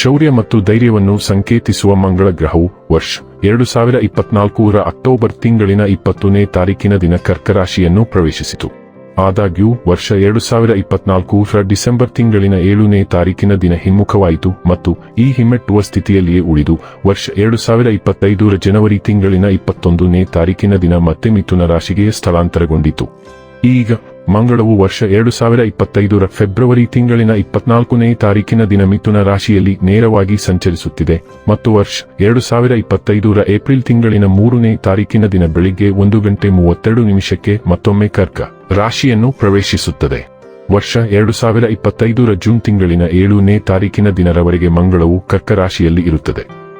ಶೌರ್ಯ ಮತ್ತು ಧೈರ್ಯವನ್ನು ಸಂಕೇತಿಸುವ ಮಂಗಳ ಗ್ರಹವು ವರ್ಷ ಎರಡು ಸಾವಿರ ಇಪ್ಪತ್ನಾಲ್ಕೂರ ಅಕ್ಟೋಬರ್ ತಿಂಗಳಿನ ಇಪ್ಪತ್ತನೇ ತಾರೀಕಿನ ದಿನ ಕರ್ಕರಾಶಿಯನ್ನು ಪ್ರವೇಶಿಸಿತು. ಆದಾಗ್ಯೂ, ವರ್ಷ ಎರಡು ಸಾವಿರ ಇಪ್ಪತ್ನಾಲ್ಕರ ಡಿಸೆಂಬರ್ ತಿಂಗಳಿನ ಏಳನೇ ತಾರೀಕಿನ ದಿನ ಹಿಮ್ಮುಖವಾಯಿತು ಮತ್ತು ಈ ಹಿಮ್ಮೆಟ್ಟುವ ಸ್ಥಿತಿಯಲ್ಲಿಯೇ ಉಳಿದು, ವರ್ಷ ಎರಡು ಸಾವಿರ ಇಪ್ಪತ್ತೈದರ ಜನವರಿ ತಿಂಗಳಿನ ಇಪ್ಪತ್ತೊಂದನೇ ತಾರೀಕಿನ ದಿನ ಮತ್ತೆ ಮಿಥುನ ರಾಶಿಗೆ ಸ್ಥಳಾಂತರಗೊಂಡಿತು. ಈಗ ಮಂಗಳವು ವರ್ಷ ಎರಡು ಸಾವಿರ ಇಪ್ಪತ್ತೈದರ ಫೆಬ್ರವರಿ ತಿಂಗಳಿನ ಇಪ್ಪತ್ನಾಲ್ಕನೇ ತಾರೀಕಿನ ದಿನ ಮಿಥುನ ರಾಶಿಯಲ್ಲಿ ನೇರವಾಗಿ ಸಂಚರಿಸುತ್ತಿದೆ. ಮತ್ತು ವರ್ಷ ಎರಡು ಸಾವಿರ ಇಪ್ಪತ್ತೈದರ ಏಪ್ರಿಲ್ ತಿಂಗಳಿನ ಮೂರನೇ ತಾರೀಕಿನ ದಿನ ಬೆಳಿಗ್ಗೆ ಒಂದು ಗಂಟೆ ಮೂವತ್ತೆರಡು ನಿಮಿಷಕ್ಕೆ ಮತ್ತೊಮ್ಮೆ ಕರ್ಕ ರಾಶಿಯನ್ನು ಪ್ರವೇಶಿಸುತ್ತದೆ. ವರ್ಷ ಎರಡು ಸಾವಿರ ಇಪ್ಪತ್ತೈದರ ಜೂನ್ ತಿಂಗಳಿನ ಏಳನೇ ತಾರೀಕಿನ ದಿನರವರೆಗೆ ಮಂಗಳವು ಕರ್ಕ ರಾಶಿಯಲ್ಲಿ ಇರುತ್ತದೆ.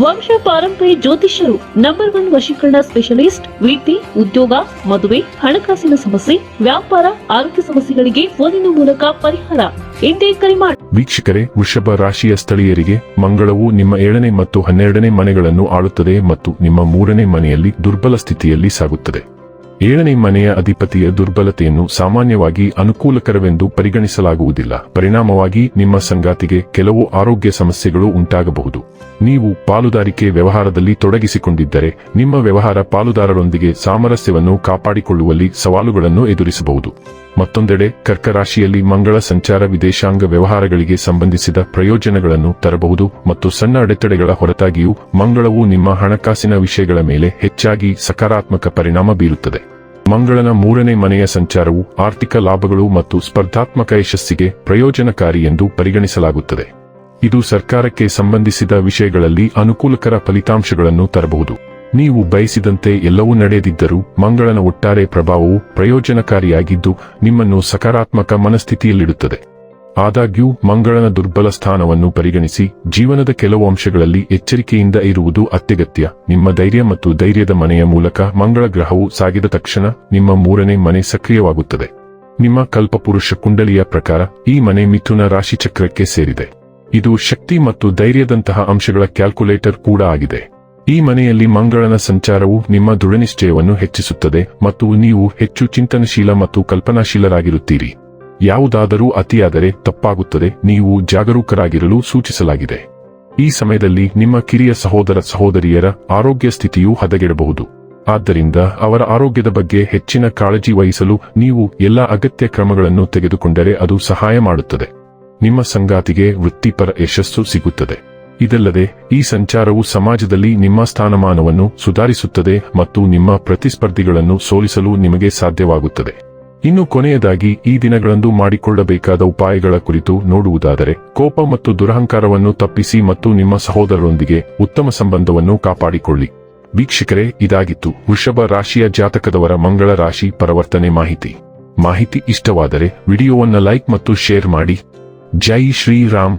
ವಂಶ ಪಾರಂಪರಿ ಜ್ಯೋತಿಷ್ಯರು ನಂಬರ್ ಒನ್ ವಶೀಕರಣ ಸ್ಪೆಷಲಿಸ್ಟ್ ವಿದ್ಯೆ ಉದ್ಯೋಗ, ಮದುವೆ, ಹಣಕಾಸಿನ ಸಮಸ್ಯೆ, ವ್ಯಾಪಾರ, ಆರೋಗ್ಯ ಸಮಸ್ಯೆಗಳಿಗೆ ಫೋನಿನ ಮೂಲಕ ಪರಿಹಾರ. ಎಂದೇ ಕರೆ ಮಾಡಿ ವೀಕ್ಷಕರೇ, ವೃಷಭ ರಾಶಿಯ ಸ್ಥಳೀಯರಿಗೆ ಮಂಗಳವು ನಿಮ್ಮ ಏಳನೇ ಮತ್ತು ಹನ್ನೆರಡನೇ ಮನೆಗಳನ್ನು ಆಳುತ್ತದೆ ಮತ್ತು ನಿಮ್ಮ ಮೂರನೇ ಮನೆಯಲ್ಲಿ ದುರ್ಬಲ ಸ್ಥಿತಿಯಲ್ಲಿ ಸಾಗುತ್ತದೆ. ಏಳನೇ ಮನೆಯ ಅಧಿಪತಿಯ ದುರ್ಬಲತೆಯನ್ನು ಸಾಮಾನ್ಯವಾಗಿ ಅನುಕೂಲಕರವೆಂದು ಪರಿಗಣಿಸಲಾಗುವುದಿಲ್ಲ. ಪರಿಣಾಮವಾಗಿ ನಿಮ್ಮ ಸಂಗಾತಿಗೆ ಕೆಲವು ಆರೋಗ್ಯ ಸಮಸ್ಯೆಗಳು ಉಂಟಾಗಬಹುದು. ನೀವು ಪಾಲುದಾರಿಕೆ ವ್ಯವಹಾರದಲ್ಲಿ ತೊಡಗಿಸಿಕೊಂಡಿದ್ದರೆ, ನಿಮ್ಮ ವ್ಯವಹಾರ ಪಾಲುದಾರರೊಂದಿಗೆ ಸಾಮರಸ್ಯವನ್ನು ಕಾಪಾಡಿಕೊಳ್ಳುವಲ್ಲಿ ಸವಾಲುಗಳನ್ನು ಎದುರಿಸಬಹುದು. ಮತ್ತೊಂದೆಡೆ ಕರ್ಕರಾಶಿಯಲ್ಲಿ ಮಂಗಳ ಸಂಚಾರ ವಿದೇಶಾಂಗ ವ್ಯವಹಾರಗಳಿಗೆ ಸಂಬಂಧಿಸಿದ ಪ್ರಯೋಜನಗಳನ್ನು ತರಬಹುದು ಮತ್ತು ಸಣ್ಣ ಅಡೆತಡೆಗಳ ಹೊರತಾಗಿಯೂ ಮಂಗಳವು ನಿಮ್ಮ ಹಣಕಾಸಿನ ವಿಷಯಗಳ ಮೇಲೆ ಹೆಚ್ಚಾಗಿ ಸಕಾರಾತ್ಮಕ ಪರಿಣಾಮ ಬೀರುತ್ತದೆ. ಮಂಗಳನ ಮೂರನೇ ಮನೆಯ ಸಂಚಾರವು ಆರ್ಥಿಕ ಲಾಭಗಳು ಮತ್ತು ಸ್ಪರ್ಧಾತ್ಮಕ ಯಶಸ್ಸಿಗೆ ಪ್ರಯೋಜನಕಾರಿ ಎಂದು ಪರಿಗಣಿಸಲಾಗುತ್ತದೆ. ಇದು ಸರ್ಕಾರಕ್ಕೆ ಸಂಬಂಧಿಸಿದ ವಿಷಯಗಳಲ್ಲಿ ಅನುಕೂಲಕರ ಫಲಿತಾಂಶಗಳನ್ನು ತರಬಹುದು. ನೀವು ಬಯಸಿದಂತೆ ಎಲ್ಲವೂ ನಡೆಯದಿದ್ದರೂ ಮಂಗಳನ ಒಟ್ಟಾರೆ ಪ್ರಭಾವವು ಪ್ರಯೋಜನಕಾರಿಯಾಗಿದ್ದು ನಿಮ್ಮನ್ನು ಸಕಾರಾತ್ಮಕ ಮನಸ್ಥಿತಿಯಲ್ಲಿಡುತ್ತದೆ. ಆದಾಗ್ಯೂ ಮಂಗಳನ ದುರ್ಬಲ ಸ್ಥಾನವನ್ನು ಪರಿಗಣಿಸಿ ಜೀವನದ ಕೆಲವು ಅಂಶಗಳಲ್ಲಿ ಎಚ್ಚರಿಕೆಯಿಂದ ಇರುವುದು ಅತ್ಯಗತ್ಯ. ನಿಮ್ಮ ಧೈರ್ಯ ಮತ್ತು ಧೈರ್ಯದ ಮನೆಯ ಮೂಲಕ ಮಂಗಳ ಗ್ರಹವು ಸಾಗಿದ ತಕ್ಷಣ ನಿಮ್ಮ ಮೂರನೇ ಮನೆ ಸಕ್ರಿಯವಾಗುತ್ತದೆ. ನಿಮ್ಮ ಕಲ್ಪಪುರುಷ ಕುಂಡಲಿಯ ಪ್ರಕಾರ ಈ ಮನೆ ಮಿಥುನ ರಾಶಿಚಕ್ರಕ್ಕೆ ಸೇರಿದೆ. ಇದು ಶಕ್ತಿ ಮತ್ತು ಧೈರ್ಯದಂತಹ ಅಂಶಗಳ ಕ್ಯಾಲ್ಕುಲೇಟರ್ ಕೂಡ ಆಗಿದೆ. ಈ ಮನೆಯಲ್ಲಿ ಮಂಗಳನ ಸಂಚಾರವು ನಿಮ್ಮ ದೃಢನಿಶ್ಚಯವನ್ನು ಹೆಚ್ಚಿಸುತ್ತದೆ ಮತ್ತು ನೀವು ಹೆಚ್ಚು ಚಿಂತನಶೀಲ ಮತ್ತು ಕಲ್ಪನಾಶೀಲರಾಗಿರುತ್ತೀರಿ. ಯಾವುದಾದರೂ ಅತಿಯಾದರೆ ತಪ್ಪಾಗುತ್ತದೆ, ನೀವು ಜಾಗರೂಕರಾಗಿರಲು ಸೂಚಿಸಲಾಗಿದೆ. ಈ ಸಮಯದಲ್ಲಿ ನಿಮ್ಮ ಕಿರಿಯ ಸಹೋದರ ಸಹೋದರಿಯರ ಆರೋಗ್ಯ ಸ್ಥಿತಿಯು ಹದಗೆಡಬಹುದು. ಆದ್ದರಿಂದ ಅವರ ಆರೋಗ್ಯದ ಬಗ್ಗೆ ಹೆಚ್ಚಿನ ಕಾಳಜಿ ವಹಿಸಲು ನೀವು ಎಲ್ಲ ಅಗತ್ಯ ಕ್ರಮಗಳನ್ನು ತೆಗೆದುಕೊಂಡರೆ ಅದು ಸಹಾಯ ಮಾಡುತ್ತದೆ. ನಿಮ್ಮ ಸಂಗಾತಿಗೆ ವೃತ್ತಿಪರ ಯಶಸ್ಸು ಸಿಗುತ್ತದೆ. ಇದಲ್ಲದೆ, ಈ ಸಂಚಾರವು ಸಮಾಜದಲ್ಲಿ ನಿಮ್ಮ ಸ್ಥಾನಮಾನವನ್ನು ಸುಧಾರಿಸುತ್ತದೆ ಮತ್ತು ನಿಮ್ಮ ಪ್ರತಿಸ್ಪರ್ಧಿಗಳನ್ನು ಸೋಲಿಸಲು ನಿಮಗೆ ಸಾಧ್ಯವಾಗುತ್ತದೆ. ಇನ್ನು ಕೊನೆಯದಾಗಿ, ಈ ದಿನಗಳಂದು ಮಾಡಿಕೊಳ್ಳಬೇಕಾದ ಉಪಾಯಗಳ ಕುರಿತು ನೋಡುವುದಾದರೆ, ಕೋಪ ಮತ್ತು ದುರಹಂಕಾರವನ್ನು ತಪ್ಪಿಸಿ ಮತ್ತು ನಿಮ್ಮ ಸಹೋದರರೊಂದಿಗೆ ಉತ್ತಮ ಸಂಬಂಧವನ್ನು ಕಾಪಾಡಿಕೊಳ್ಳಿ. ವೀಕ್ಷಕರೇ, ಇದಾಗಿತ್ತು. ವೃಷಭ ರಾಶಿಯ ಜಾತಕದವರ ಮಂಗಳ ರಾಶಿ ಪರಿವರ್ತನೆ ಮಾಹಿತಿ. ಮಾಹಿತಿ ಇಷ್ಟವಾದರೆ, ವಿಡಿಯೋವನ್ನು ಲೈಕ್ ಮತ್ತು ಶೇರ್ ಮಾಡಿ. ಜೈ ಶ್ರೀರಾಮ್.